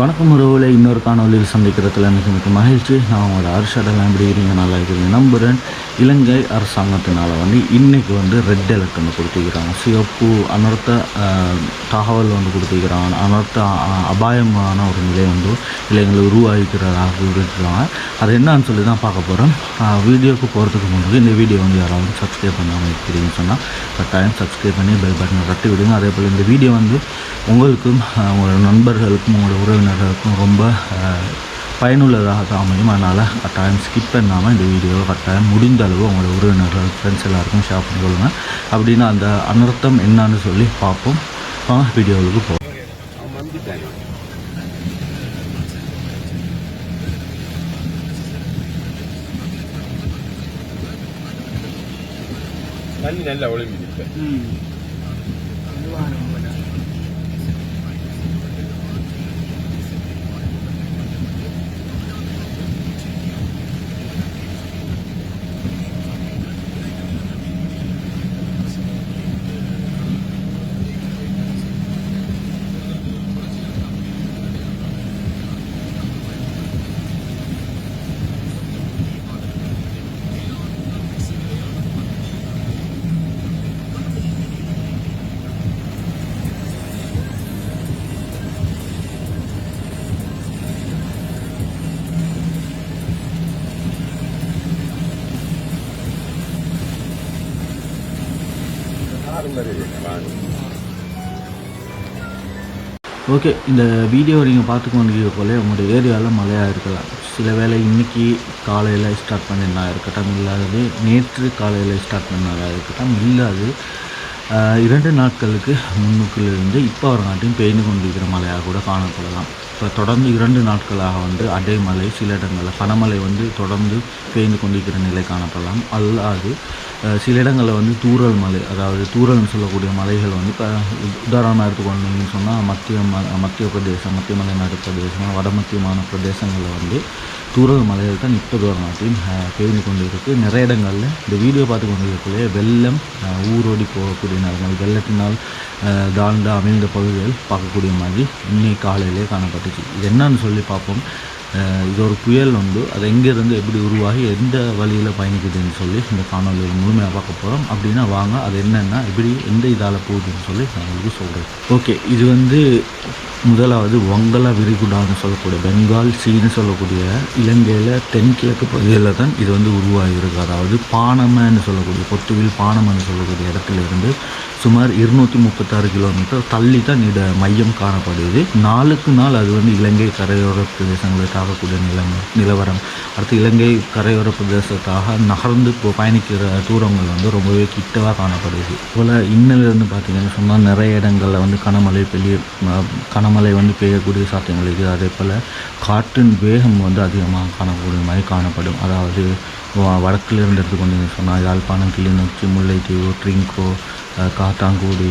வணக்கம் உறவுல இன்னொரு காணொலியில் சந்திக்கிறதுல மிக மிக மகிழ்ச்சி. நான் உங்களோட அரசடெல்லாம் எப்படி இருக்கீங்க? நல்லா இருக்குது நம்புகிறேன் இலங்கை அரசாங்கத்தினால் வந்து இன்றைக்கி வந்து ரெட் அலர்ட் ஒன்று கொடுத்துக்கிறாங்க சிவப்பு அனர்த்த தகவல் வந்து கொடுத்துக்கிறாங்க அனர்த்த அபாயமான ஒரு நிலை வந்து இளைஞர்கள் உருவாகிக்கிறதாக இருக்கிறாங்க அது என்னன்னு சொல்லி தான் பார்க்க போகிறோம் வீடியோக்கு போகிறதுக்கு முன்னாடி இந்த வீடியோ வந்து யாராவது சப்ஸ்கிரைப் பண்ணாமல் இருக்கிறீங்கன்னு சொன்னால் கட்டாயம் சப்ஸ்கிரைப் பண்ணி பெல் பட்டனை தட்டி விடுங்க. அதே போல் இந்த வீடியோ வந்து உங்களுக்கும் உங்களோட நண்பர்களுக்கும் உங்களோட உறவு உறவினர்களுக்கும் ரொம்ப பயனுள்ளதாக தான் அமையும். அதனால் கட்டாயம் ஸ்கிப் பண்ணாமல் இந்த வீடியோவை கட்டாயம் முடிந்த அளவு உங்களோட உறவினர்கள் ஃப்ரெண்ட்ஸ் எல்லாருக்கும் ஷேர் பண்ணி கொள்ளுங்க. அப்படின்னா அந்த அனர்த்தம் என்னன்னு சொல்லி பார்ப்போம். வாங்க வீடியோவுக்கு போவோம் தண்ணி நல்லா ஒழுங்கி ஓகே இந்த வீடியோ நீங்கள் பார்த்து போல உங்களுடைய ஏரியாவில் மழையாக இருக்கலாம். சில வேளை இன்னைக்கு காலையில் ஸ்டார்ட் பண்ணினா இருக்கட்டும் இல்லாதது நேற்று காலையில் ஸ்டார்ட் பண்ணதாக இருக்கட்டும் இல்லாது இரண்டு நாட்களுக்கு முன்னுக்கிலிருந்து இப்போ ஒரு நாட்டையும் பெய்து கொண்டிருக்கிற மழையாக கூட காணப்படலாம். இப்போ தொடர்ந்து இரண்டு நாட்களாக வந்து அடைமலை சில இடங்களில் பனமலை வந்து தொடர்ந்து பெய்து கொண்டிருக்கிற நிலை காணப்படலாம். அல்லாது சில இடங்களில் வந்து தூரல் மலை அதாவது தூரல்னு சொல்லக்கூடிய மலைகள் வந்து இப்போ உதாரணமாக எடுத்துக்கொண்டீங்கன்னு சொன்னால் மத்திய ம மத்திய பிரதேசம் மத்திய மலைநாடு பிரதேசம் வடமத்தியமான பிரதேசங்களில் வந்து தூரக மலைகள் தான் இப்போது ஒரு நாட்டையும் பெய்து கொண்டு இருக்குது நிறைய இடங்களில் இந்த வீடியோ பார்த்து கொண்டு இருக்கக்கூடிய வெள்ளம் அஹ், ஊரோடி போகக்கூடிய நேரங்கள் வெள்ளத்தினால் அஹ், தாழ்ந்த அமைந்த பகுதிகள் பார்க்கக்கூடிய மாதிரி இன்னைக்கு காலையிலே காணப்பட்டுச்சு. இது என்னன்னு சொல்லி பார்ப்போம். இது ஒரு புயல் வந்து அது எங்கேருந்து எப்படி உருவாகி எந்த வழியில் பயணிக்குதுன்னு சொல்லி இந்த காணொலியில் முழுமையாக பார்க்க போகிறோம் அப்படின்னா வாங்க அது என்னென்னா எப்படி எந்த இதால் போகுதுன்னு சொல்லி நான் உங்களுக்கு சொல்கிறேன் ஓகே இது வந்து முதலாவது வங்கள விரிகுடான்னு சொல்லக்கூடிய பெங்கால் சீன்னு சொல்லக்கூடிய இலங்கையில் தென்கிழக்கு பகுதியில் தான் இது வந்து உருவாகியிருக்கு. அதாவது பானமன்னு சொல்லக்கூடிய பொத்துவில் பானமன்னு சொல்லக்கூடிய இடத்துல இருந்து சுமார் இருநூற்றி முப்பத்தாறு கிலோமீட்டர் தள்ளி தான் இட மையம் காணப்படுது. நாளுக்கு நாள் அது வந்து இலங்கை கரையோர பிரதேசங்களை ஆகக்கூடிய நிலைமை நிலவரம். அடுத்து இலங்கை கரையோர பிரதேசத்தாக நகர்ந்து பயணிக்கிற தூரங்கள் வந்து ரொம்பவே கிட்டவாக காணப்படுது. போல் இன்னிலிருந்து பார்த்தீங்கன்னு சொன்னால் நிறைய இடங்களில் வந்து கனமழை பெய்ய கனமழை வந்து பெய்யக்கூடிய சாத்தியங்கள் இருக்குது அதே போல் காற்றின் வேகம் வந்து அதிகமாக காணக்கூடிய மாதிரி காணப்படும். அதாவது வ- வடக்குல இருந்து எடுத்துக்கொண்டீங்கன்னு சொன்னால் யாழ்ப்பாணம் கிளிநொச்சி முல்லைத்தீவு ட்ரிங்கோ காத்தாங்குடி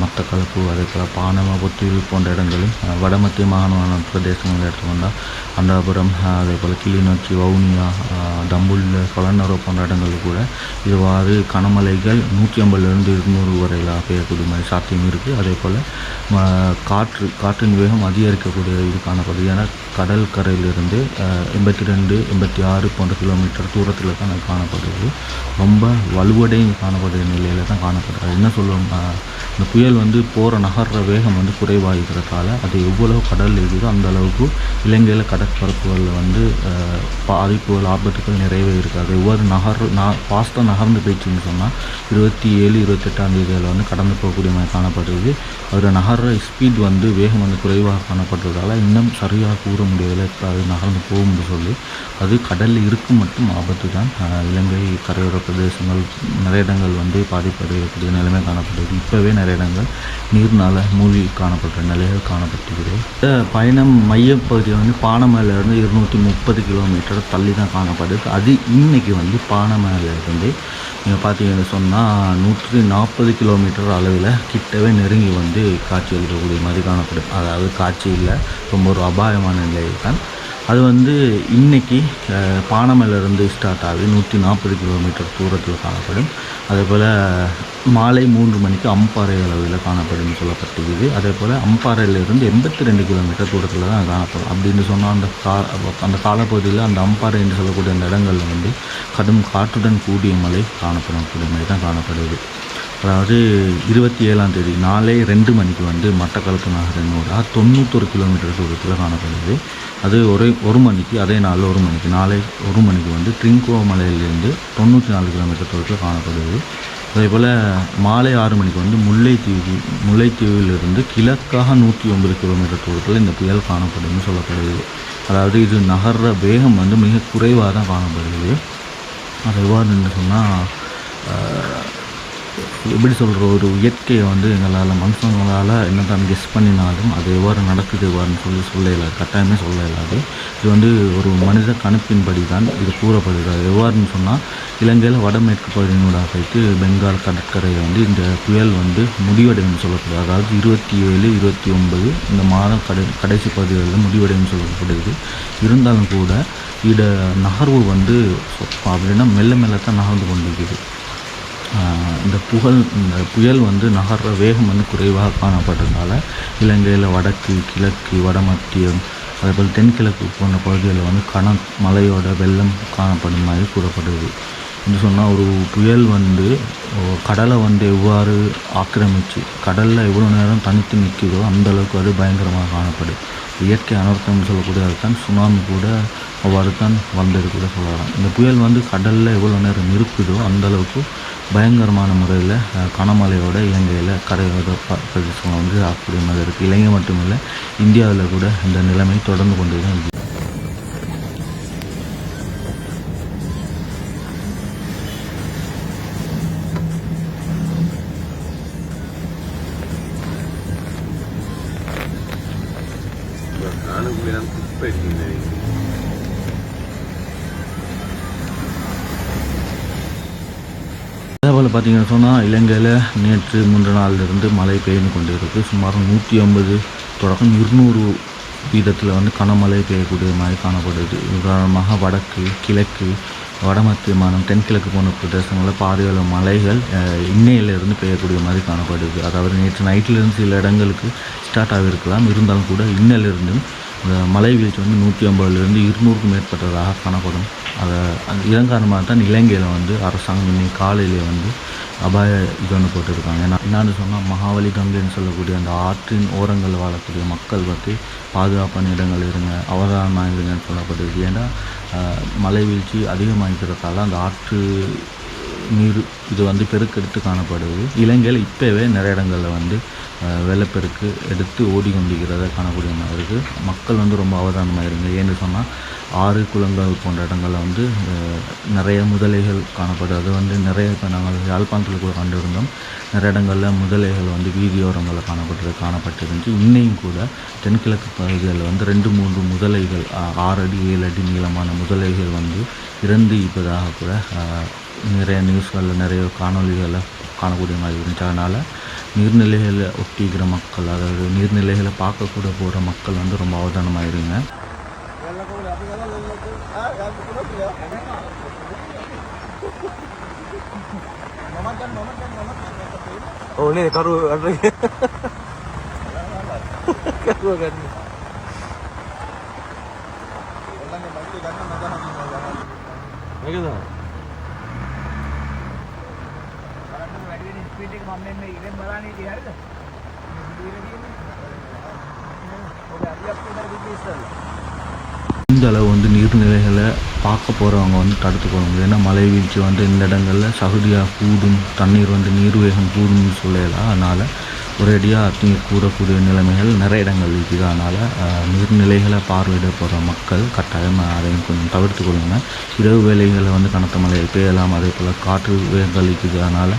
மத்தக்களப்பு அதே போல் பானம பொத்தியில் போன்ற இடங்களும் வடமத்திய மாகாண பிரதேசங்களை எடுத்துக்கொண்டால் அண்டாபுரம் அதேபோல் அதே போல் கிளிநொச்சி வவுனியா அஹ், தம்புல் கொலநரோ போன்ற இடங்களில் கூட இவ்வாறு கனமழைகள் நூற்றி ஐம்பதுலேருந்து இருநூறு வரையில் பெய்யக்கூடிய மாதிரி சாத்தியம் இருக்குது அதே போல் காற்று காற்றின் வேகம் அதிகரிக்கக்கூடிய இது காணப்படுது. ஏன்னா கடல் கரையிலிருந்து எண்பத்தி ரெண்டு எண்பத்தி ஆறு போன்ற கிலோமீட்டர் தூரத்தில் தான் அது காணப்படுது. ரொம்ப வலுவடையும் காணப்படுகிற நிலையில் தான் காணப்படுறது என்ன சொல்லுவோம் இந்த புயல் வந்து போகிற நகர்ற வேகம் வந்து குறைவாகிறதால அது எவ்வளவு கடல் இருக்குதோ அந்த அளவுக்கு இலங்கையில் கடற்பரப்புகளில் வந்து பாதிப்புகள் ஆபத்துகள் நிறையவே இருக்காது. ஒவ்வொரு நகர் நான் ஃபாஸ்ட்டாக நகர்ந்து போயிடுச்சுன்னு சொன்னால் இருபத்தி ஏழு இருபத்தெட்டாம் தேதியில் வந்து கடந்து போகக்கூடிய மாதிரி காணப்படுறது அதில் நகர்ற ஸ்பீட் வந்து வேகம் வந்து குறைவாக காணப்படுறதால இன்னும் சரியாக கூற முடியவில்லை. இப்போ அது நகர்ந்து போகும்னு சொல்லி. அது கடலில் இருக்கும் மட்டும் ஆபத்து தான் இலங்கை கரையோர பிரதேசங்கள் நிறைய இடங்கள் வந்து பாதிப்படையக்கூடிய நிலைமை காணப்படுது. இப்போவே நிறைய இடங்கள் நீர்னால் மூழ்கி காணப்படுற நிலைகள் காணப்பட்டுகிறது பயணம் மையப்பகுதியில் வந்து பானம் பானமலையிலேருந்து இருநூற்றி முப்பது கிலோமீட்டர் தள்ளி தான் காணப்படுது. அது இன்னைக்கு வந்து பானமலையிலேருந்து நீங்கள் பார்த்தீங்கன்னு சொன்னால் நூற்றி நாற்பது கிலோமீட்டர் அளவில் கிட்டவே நெருங்கி வந்து காட்சி அளிக்கக்கூடிய மாதிரி காணப்படும். அதாவது காட்சி இல்லை ரொம்ப ஒரு அபாயமான நிலை தான். அது வந்து இன்றைக்கி அஹ், ஸ்டார்ட் ஆகி நூற்றி நாற்பது கிலோமீட்டர் தூரத்தில் காணப்படும். அதே போல் மாலை மூன்று மணிக்கு அம்பாறை அளவில் காணப்படும் சொல்லப்பட்டிருக்குது. அதே போல் அம்பாறையிலிருந்து எண்பத்தி ரெண்டு கிலோமீட்டர் தூரத்தில் தான் காணப்படும். அப்படின்னு சொன்னால் அந்த கா அந்த காலப்பகுதியில் அந்த அம்பாறை என்று சொல்லக்கூடிய அந்த இடங்களில் வந்து கடும் காற்றுடன் கூடிய மழை காணப்படக்கூடிய மாதிரி தான் காணப்படுது. அதாவது இருபத்தி ஏழாம் தேதி நாளை ரெண்டு மணிக்கு வந்து மட்டக்களப்பு நகரினோட தொண்ணூத்தொரு கிலோமீட்டர் தூரத்தில் காணப்படுது. அது ஒரு ஒரு மணிக்கு அதே நாள் ஒரு மணிக்கு நாளை ஒரு மணிக்கு வந்து ட்ரிங்கோ மலையிலேருந்து தொண்ணூற்றி நாலு கிலோமீட்டர் தூரத்தில் காணப்படுது அதே போல் மாலை ஆறு மணிக்கு வந்து முல்லைத்தீவு முல்லைத்தீவிலிருந்து கிழக்காக நூற்றி ஒன்பது கிலோமீட்டர் தூரத்தில் இந்த புயல் காணப்படும்னு சொல்லப்படுது அதாவது இது நகர்ற வேகம் வந்து மிக குறைவாக தான் காணப்படுது அது எவ்வாறுன்னு சொன்னால் எப்படி சொல்கிற ஒரு இயற்கையை வந்து எங்களால் மனுஷங்களால் என்ன தான் கெஸ் பண்ணினாலும் அது எவ்வாறு நடக்குது எவ்வாறுன்னு சொல்லி சொல்ல இயலாது கட்டாயமே சொல்ல இயலாது இது வந்து ஒரு மனித கணிப்பின்படி தான் இது கூறப்படுகிறது எவ்வாறுன்னு சொன்னால் இலங்கையில் வடமேற்கு பகுதியினூடாக வைத்து பெங்கால் கடற்கரையை வந்து இந்த புயல் வந்து முடிவடையும் சொல்லப்படுது. அதாவது இருபத்தி ஏழு இருபத்தி ஒன்பது இந்த மாதம் கடை கடைசி பகுதிகளில் முடிவடையும் சொல்லப்படுது. இருந்தாலும் கூட இட நகர்வு வந்து அப்படின்னா மெல்ல மெல்ல தான் நகர்ந்து கொண்டிருக்குது. இந்த புகழ் இந்த புயல் வந்து நகர்ற வேகம் வந்து குறைவாக காணப்பட்டதால் இலங்கையில் வடக்கு கிழக்கு வடமத்தியம் அதேபோல் தென்கிழக்கு போன்ற பகுதிகளில் வந்து கன மழையோட வெள்ளம் காணப்படும் மாதிரி கூறப்படுது. என்று சொன்னால் ஒரு புயல் வந்து கடலை வந்து எவ்வாறு ஆக்கிரமிச்சு கடலில் எவ்வளோ நேரம் தனித்து நிற்குதோ அந்த அளவுக்கு அது பயங்கரமாக காணப்படுது. இயற்கை அனர்த்தம்னு சொல்லக்கூடியது தான் சுனாமி கூட அவ்வாறு தான் வந்தது கூட சொல்லலாம். இந்த புயல் வந்து கடலில் எவ்வளோ நேரம் இருக்குதோ அந்தளவுக்கு பயங்கரமான முறையில் கனமழையோட இலங்கையில் கரையோர ப- பிரதேசங்கள் வந்து ஆக்கக்கூடிய மாதிரி இருக்குது இலங்கை மட்டுமில்லை இந்தியாவில் கூட இந்த நிலைமை தொடர்ந்து கொண்டு தான் இருக்குது அதே பார்த்தீங்கன்னு சொன்னால் இலங்கையில் நேற்று மூன்று நாளிலிருந்து மழை பெய்து கொண்டு இருக்குது சுமார் நூற்றி ஐம்பது தொடக்கம் இருநூறு வீதத்தில் வந்து கனமழை பெய்யக்கூடிய மாதிரி காணப்படுது. உதாரணமாக வடக்கு கிழக்கு வடமத்திய மாநிலம் தென்கிழக்கு போன்ற பிரதேசங்களில் பாறைகள மலைகள் இன்னையிலிருந்து பெய்யக்கூடிய மாதிரி காணப்படுது. அதாவது நேற்று நைட்டிலிருந்து சில இடங்களுக்கு ஸ்டார்ட் ஆகியிருக்கலாம். இருந்தாலும் கூட இன்னிலிருந்தும் இந்த மலை வீழ்ச்சி வந்து நூற்றி ஐம்பதுலேருந்து இருநூறுக்கும் மேற்பட்டதாக காணப்படும். அதை அது இதன் காரணமாக தான் இலங்கையில் வந்து அரசாங்கம் இன்னைக்கு காலையிலே வந்து அபாய இது ஒன்று போட்டிருக்காங்க. ஏன்னா என்னன்னு சொன்னால் மகாவலி கங்கைன்னு சொல்லக்கூடிய அந்த ஆற்றின் ஓரங்கள் வாழக்கூடிய மக்கள் பற்றி பாதுகாப்பான இடங்கள் இருங்க அவதானமாக இருங்கன்னு சொல்லப்படுது. ஏன்னா மலை வீழ்ச்சி வீழ்ச்சி அதிகமாகிக்கிறதால அந்த ஆற்று நீர் இது வந்து பெருக்கெடுத்து காணப்படுது இலங்கையில் இப்போவே நிறைய இடங்களில் வந்து வெள்ளப்பெருக்கு எடுத்து ஓடிக்கொண்டிருக்கிறத காணக்கூடிய மாதிரி இருக்குது மக்கள் வந்து ரொம்ப அவதானமாக இருங்க. ஏன்னு சொன்னால் ஆறு குளங்கள் போன்ற இடங்களில் வந்து நிறைய முதலைகள் காணப்படுது. அது வந்து நிறைய இப்போ நாங்கள் யாழ்ப்பாணத்தில் கூட கண்டிருந்தோம். நிறைய இடங்களில் முதலைகள் வந்து வீதியோரங்களில் காணப்பட்டு காணப்பட்டிருந்துச்சு. இன்னையும் கூட தென்கிழக்கு பகுதிகளில் வந்து ரெண்டு மூன்று முதலைகள் ஆறு அடி ஏழு அடி நீளமான முதலைகள் வந்து இறந்து இருப்பதாக கூட நிறைய நியூஸ்களில் நிறைய காணொளிகளில் காணக்கூடிய மாதிரி இருந்துச்சு அதனால் நீர்நிலைகளை ஒட்டிக்கிற மக்கள் அதாவது நீர்நிலைகளை பார்க்கக்கூட போகிற மக்கள் வந்து ரொம்ப அவதானமாக இருங்க Oh ni karu apa ni? karu kan. Mereka tak? இந்த அளவு வந்து நீர்நிலைகளை பார்க்க போகிறவங்க வந்து தடுத்து ஏன்னா மழை வீழ்ச்சி வந்து இந்த இடங்களில் சகுதியாக கூடும் தண்ணீர் வந்து நீர் வேகம் கூடும்னு சொல்லலாம் அதனால் ஒரேடியாக தண்ணீர் கூடக்கூடிய நிலைமைகள் நிறைய இடங்கள் இருக்குது. அதனால் நீர்நிலைகளை பார்வையிட போகிற மக்கள் கட்டாயம் அதையும் கொஞ்சம் தவிர்த்து கொள்ளுங்க. இரவு வேலைகளை வந்து கனத்த மழை பெய்யலாம். அதே போல் காற்று வேகங்கள் இருக்குது அதனால்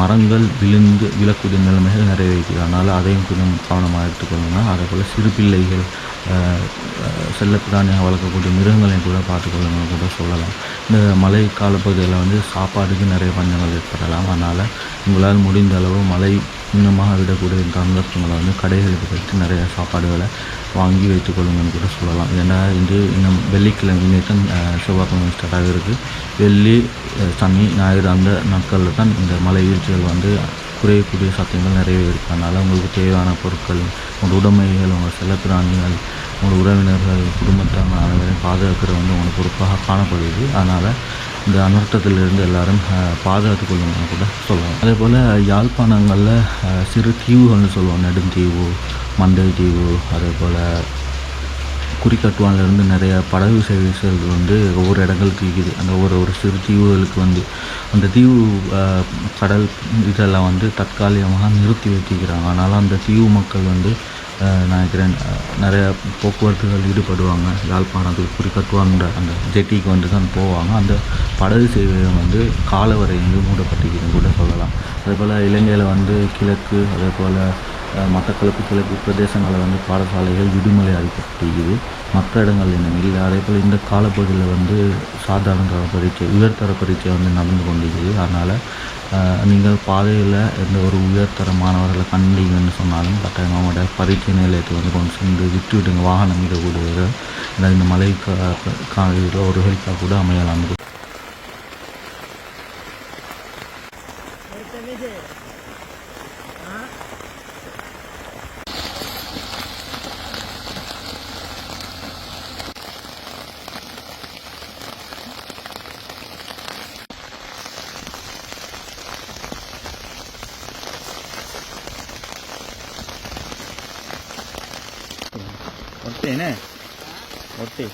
மரங்கள் விழுந்து விழக்கூடிய நிலைமைகள் நிறைய இருக்குது அதனால் அதையும் கொஞ்சம் கவனமாக எடுத்துக்கொள்ளணும் அதே போல் சிறு பிள்ளைகள் செல்லப்பிராணியாக வளர்க்கக்கூடிய மிருகங்களையும் கூட பார்த்துக்கொள்ளணும்னு கூட சொல்லலாம். இந்த மழை காலப்பகுதியில் வந்து சாப்பாடுக்கு நிறைய பஞ்சங்கள் ஏற்படலாம். அதனால் உங்களால் முடிந்த அளவு மழை இன்னமாக விடக்கூடிய இந்த வந்து கடைகளுக்கு போயிட்டு நிறைய சாப்பாடுகளை வாங்கி வைத்துக் கொள்ளுங்கன்னு கூட சொல்லலாம். ஏன்னா இன்று இன்னும் வெள்ளிக்கிழமை நேற்று செவ்வாய்க்கிழமை ஸ்டார்ட் ஆகிருக்கு வெள்ளி சனி ஞாயிறு அந்த நாட்களில் தான் இந்த மலை வீழ்ச்சிகள் வந்து குறையக்கூடிய சத்தியங்கள் நிறையவே இருக்கு. அதனால் உங்களுக்கு தேவையான பொருட்கள் உங்களோட உடைமைகள் உங்கள் செல்லப்பிராணிகள் உங்களோட உறவினர்கள் குடும்பத்தாங்க அனைவரையும் பாதுகாக்கிறது வந்து உங்களுக்கு பொறுப்பாக காணப்படுது. அதனால் இந்த அனர்த்தத்திலிருந்து எல்லாரும் பாதுகாத்து கொள்ளணும்னு கூட சொல்லுவோம் அதே போல் யாழ்ப்பாணங்களில் சிறு தீவுகள்னு சொல்லுவோம். நெடுந்தீவு மந்தை தீவு அதே போல் குறிக்கட்டுவான்லேருந்து நிறைய படகு சேவைகள் வந்து ஒவ்வொரு இடங்களுக்கு இருக்குது அந்த ஒரு ஒரு சிறு தீவுகளுக்கு வந்து அந்த தீவு கடல் இதெல்லாம் வந்து தற்காலிகமாக நிறுத்தி வைத்திருக்கிறாங்க. அதனால் அந்த தீவு மக்கள் வந்து நினைக்கிறேன் அஹ், நிறைய போக்குவரத்துகள் ஈடுபடுவாங்க. யாழ்ப்பாணத்துக்கு குறிக்கட்டுவான்ற அந்த ஜெட்டிக்கு வந்து தான் போவாங்க. அந்த படகு சேவையம் வந்து காலவரை எங்கு மூடப்பட்டிருக்குன்னு கூட சொல்லலாம். அதே போல் இலங்கையில் வந்து கிழக்கு அதே போல் அஹ், மட்டக்களப்பு கிழக்கு பிரதேசங்களில் வந்து பாடசாலைகள் விடுமுறை அளிக்கப்பட்டிருக்குது மற்ற இடங்கள் இன்னும் இல்லை. அதே போல் இந்த காலப்பகுதியில் வந்து சாதாரண தர பரீட்சை உயர்தர பரீட்சை வந்து நடந்து கொண்டிருக்குது. அதனால் நீங்கள் பாதையில் எந்த ஒரு உயர்தர மாணவர்களை கண்டிங்கன்னு சொன்னாலும் கட்டாயம் அவங்களோட பரீட்சை நிலையத்தை வந்து கொண்டு சென்று விட்டு விட்டுங்க வாகனம் மீறக்கூடியது ஏன்னா இந்த மலை கா ஒரு ஹெல்ப்பாக கூட அமையலாம். ஒட்டேனே? ஒட்டே.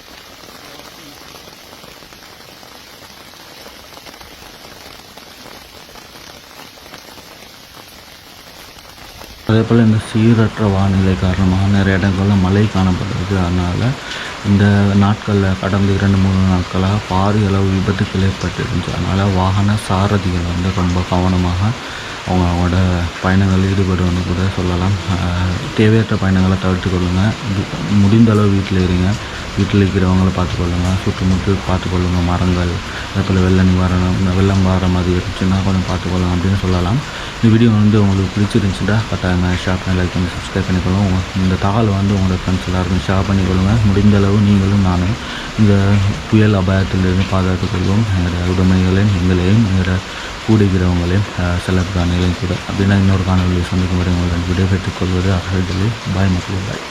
அதே போல் இந்த சீரற்ற வானிலை காரணமாக நிறைய இடங்களில் மழை காணப்படுறது. அதனால் இந்த நாட்களில் கடந்த இரண்டு மூணு நாட்களாக பாரிய அளவு விபத்துக்கள் ஏற்பட்டிருந்துச்சு. அதனால் வாகன சாரதிகள் வந்து ரொம்ப கவனமாக அவங்க அவங்களோட பயணங்களில் ஈடுபடுவன்னு கூட சொல்லலாம். தேவையற்ற பயணங்களை தவிர்த்து கொள்ளுங்கள் முடிந்த அளவு வீட்டில் இருங்க. வீட்டில் இருக்கிறவங்கள பார்த்துக்கொள்ளுங்கள் சுற்றுமுற்று பார்த்துக்கொள்ளுங்கள் மரங்கள் அதே போல் வெள்ள நிவாரணம் இந்த வெள்ளம் வார மாதிரி இருந்துச்சுன்னா கொஞ்சம் பார்த்துக்கொள்ளலாம் அப்படின்னு சொல்லலாம். இந்த வீடியோ வந்து உங்களுக்கு பிடிச்சிருந்துச்சுன்னா கட்டாயங்க ஷேர் பண்ணி லைக் பண்ணி சப்ஸ்கிரைப் பண்ணிக்கொள்ளும் இந்த தகவல் வந்து உங்களோட ஃப்ரெண்ட்ஸ் எல்லாருக்கும் ஷேர் பண்ணிக்கொள்ளுங்கள் முடிந்த அளவு நீங்களும் நானும் இந்த புயல் அபாயத்திலிருந்து பாதுகாத்துக் கொள்வோம். எங்களோட உடைமைகளையும் எங்களையும் எங்களோட கூடுகிறவங்களையும் சில பிராணிகளையும் கூட. அப்படின்னா இன்னொரு காணொலியை சந்திக்கும் வரை உங்களுடன் விடைபெற்றுக் கொள்வது அகழ்தலில் பாய் மக்கள் பாய்.